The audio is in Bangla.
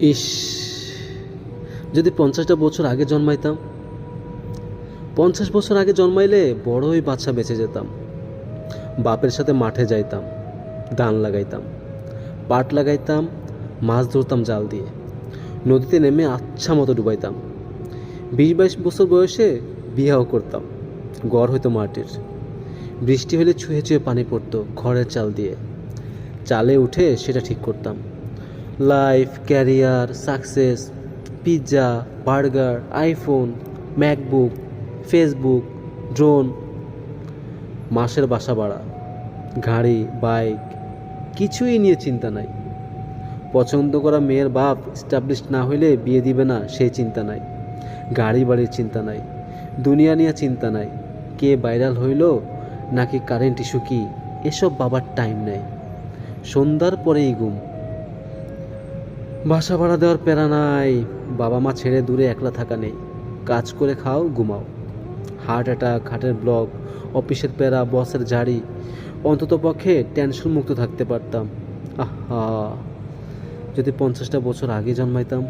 ইস, যদি পঞ্চাশটা বছর আগে জন্মাইতাম, পঞ্চাশ বছর আগে জন্মাইলে বড়ই বাচ্চা বেঁচে যেতাম। বাপের সাথে মাঠে যাইতাম ধান লাগাইতাম, পাট লাগাইতাম, মাছ ধরতাম জাল দিয়ে, নদীতে নেমে আচ্ছা মতো ডুবাইতাম। বিশ বাইশ বছর বয়সে বিয়াও করতাম, গড় হইতো মাটির। বৃষ্টি হলে ছুঁয়ে ছুঁয়ে পানি পড়তো ঘরের চাল দিয়ে। চালে উঠে সেটা ঠিক করতাম। Life career success pizza burger iPhone MacBook Facebook drone মাসের বাসা ভাড়া, গাড়ি বাইক কিছুই নিয়ে চিন্তা নাই। পছন্দ করা মেয়ের বাপ স্টাবলিশ না হইলে বিয়ে দিবে না সেই চিন্তা নাই। গাড়ি বাড়ির চিন্তা নাই, দুনিয়া নিয়ে চিন্তা নাই। কে ভাইরাল হইল, নাকি কারেন্ট ইস্যু কি, এসব বাবার টাইম নেই। সন্ধ্যার পরেই ঘুম। বাসা ভাড়া দেওয়ার প্যারা নাই। বাবা মা ছেড়ে দূরে একলা থাকা নেই। কাজ করে খাও, ঘুমাও। হার্ট অ্যাটাক, হার্টের ব্লক, অফিসের প্যারা, বসের ঝাড়ি, অন্তত পক্ষে টেনশন মুক্ত থাকতে পারতাম। আহ! যদি পঞ্চাশটা বছর আগে জন্মাইতাম